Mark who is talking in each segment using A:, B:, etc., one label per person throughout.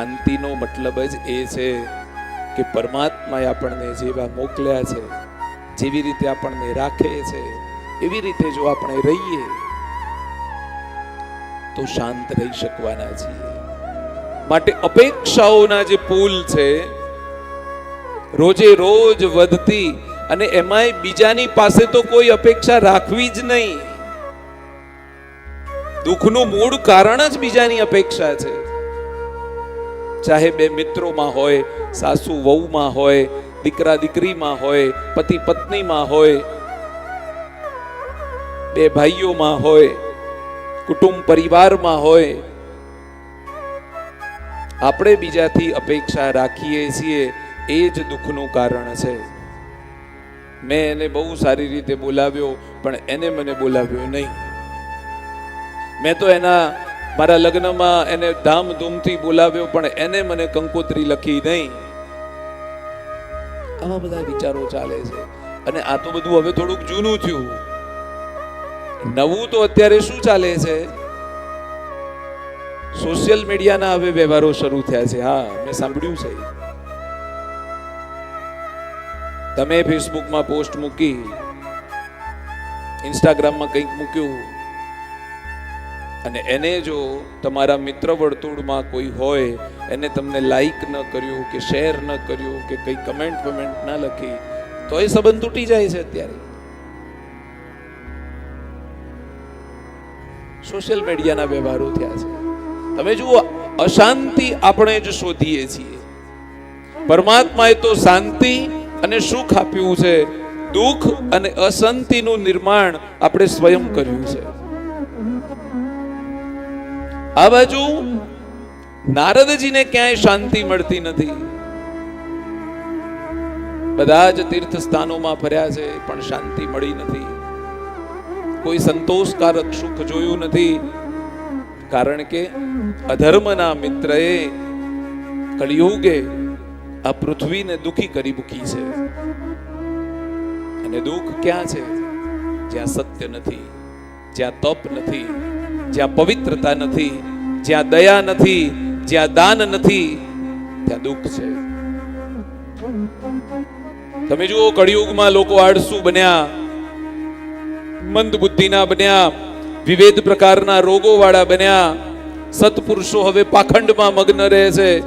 A: શાંતિનો મતલબ જ એ છે કે પરમાત્માએ આપણને જેવા મોકલ્યા છે, જેવી રીતે આપણને રાખે છે, એવી રીતે જો આપણે રહીએ, તો શાંત રહી શકવાના છીએ. માટે અપેક્ષાઓના જે પુલ છે, રોજે રોજ વધતી અને એમાંય બીજાની પાસે તો કોઈ અપેક્ષા રાખવી જ નહીં. દુઃખનું મૂળ કારણ જ બીજાની અપેક્ષા છે. ચાહે બે મિત્રોમાં હોય, સાસુ વહુમાં હોય, દીકરા દીકરીમાં હોય, પતિ પત્નીમાં હોય, બે ભાઈઓમાં હોય, કુટુંબ પરિવારમાં હોય, આપણે બીજાથી અપેક્ષા રાખીએ છીએ, એ જ દુઃખનું કારણ છે. મેં એને બહુ સારી રીતે બોલાવ્યો, પણ એને મને બોલાવ્યો નહીં. મેં તો એના મારા લગ્નમાં એને ધામધૂમથી બોલાવ્યો, પણ એને મને કંકોત્રી લખી નહીં. આવા બધા વિચારો ચાલે છે. અને આ તો બધું હવે થોડુંક જૂનું થયું. નવું તો અત્યારે શું ચાલે છે? સોશિયલ મીડિયાના હવે વ્યવહારો શરૂ થયા છે. હા, મેં સાંભળ્યું છે. તમે ફેસબુકમાં પોસ્ટ મૂકી, ઇન્સ્ટાગ્રામમાં કંઈક મૂક્યું અને એને જો તમારા મિત્ર વર્તુળમાં કોઈ હોય, એને તમને લાઈક ન કર્યું કે શેર ન કર્યું કે કંઈ કમેન્ટ વમેન્ટ ના લખી, તો એ સંબંધ તૂટી જાય છે અત્યારે. સોશિયલ મીડિયાના વ્યવહારો થયા છે. તમે જુઓ, અશાંતિ આપણે જ શોધીએ છીએ. પરમાત્માએ તો શાંતિ અને સુખ આપ્યું છે. દુઃખ અને અશાંતિનું નિર્માણ આપણે સ્વયં કર્યું છે. આ બાજુ નારદજીને ક્યાંય શાંતિ મળતી નથી. બધા જ તીર્થ સ્થાનોમાં ફર્યા છે, પણ શાંતિ મળી નથી. કોઈ સંતોષકારક સુખ જોયું નથી, કારણ કે અધર્મના મિત્રએ કળિયુગે આ પૃથ્વીને દુખી કરી મૂકી છે. અને દુઃખ ક્યાં છે? જ્યાં સત્ય નથી, જ્યાં તપ નથી જ્યાં પવિત્રતા નથી, જ્યાં દયા નથી, જ્યાં દાન નથી, ત્યાં દુઃખ છે. તમે જુઓ, કળિયુગમાં લોકો આળસુ બન્યા મંદ બુદ્ધિના બન્યા વિવિધ પ્રકારના રોગો વાળા બન્યા. સત્પુરુષો હવે પાખંડમાં મગ્ન રહે છે.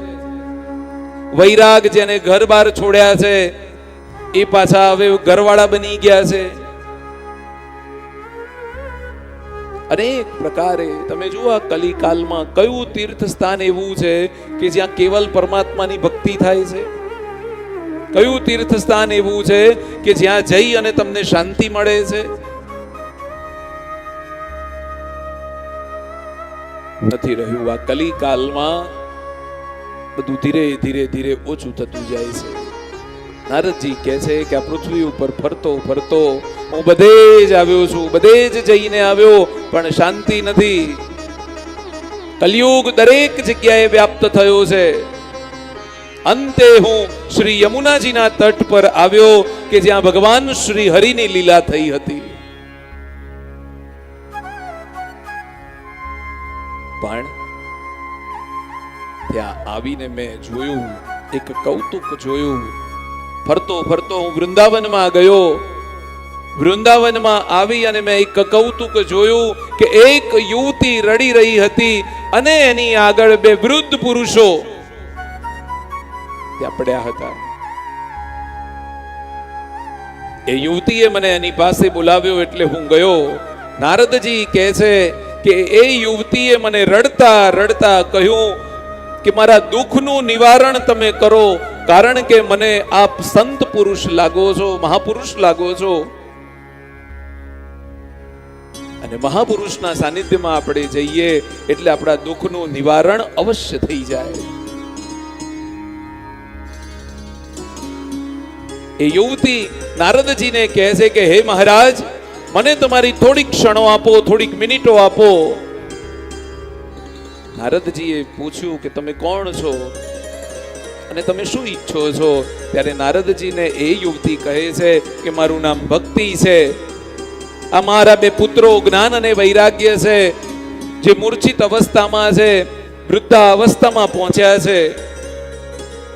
A: વૈરાગ જેને ઘર બાર છોડ્યા છે, એ પાછા હવે ઘરવાળા બની ગયા છે. અનેક પ્રકારે તમે જુઓ કલિકાલમાં કયું તીર્થ સ્થાન એવું છે કે જ્યાં કેવલ પરમાત્માની ભક્તિ થાય છે? કયું તીર્થ સ્થાન એવું છે કે જ્યાં જઈ અને તમને શાંતિ મળે છે? નથી રહ્યું આ કલિકાલમાં બધું ધીરે ધીરે ધીરે ઓછું થતું જાય છે. નારદજી કહે છે કે આ પૃથ્વી ઉપર ફરતો ફરતો હું બધે જ આવ્યો છું, બધે જ જઈને આવ્યો, પણ શાંતિ નથી. કલયુગ દરેક જગ્યાએ વ્યાપ્ત થયો છે. અંતે હું શ્રી યમુનાજીના તટ પર આવ્યો કે જ્યાં ભગવાન શ્રી હરિની લીલા થઈ હતી. પણ ત્યાં આવીને મેં જોયું, એક કૌતુક જોયું. ફરતો ફરતો હું વૃંદાવનમાં ગયો. વૃંદાવનમાં આવી અને મેં એક કૌતુક જોયું કે એક યુવતી રડી રહી હતી અને એની આગળ બે વૃદ્ધ પુરુષો ત્યાં પડ્યા હતા. એ યુવતીએ મને એની પાસે બોલાવ્યો એટલે હું ગયો. નારદજી કહે છે કે એ યુવતીએ મને રડતા રડતા કહ્યું કે મારા દુઃખનું નિવારણ તમે કરો, કારણ કે મને આપ સંત પુરુષ લાગો છો, મહાપુરુષ લાગો છો. અને મહાપુરુષના સાનિધ્યમાં આપણે જઈએ એટલે આપણા દુઃખનું નિવારણ અવશ્ય થઈ જાય. એ યુવતી નારદજીને કહે છે કે, હે મહારાજ, મને તમારી થોડીક ક્ષણો આપો, થોડીક મિનિટો આપો. નારદજીએ પૂછ્યું કે, તમે કોણ છો? અને તમે શું ઈચ્છો છો? ત્યારે નારદજીને એ યુવતી કહે છે કે, મારું નામ ભક્તિ છે. આ મારા બે પુત્રો જ્ઞાન અને વૈરાગ્ય છે, જે મૂર્છિત અવસ્થામાં છે વૃદ્ધા અવસ્થામાં પહોંચ્યા છે.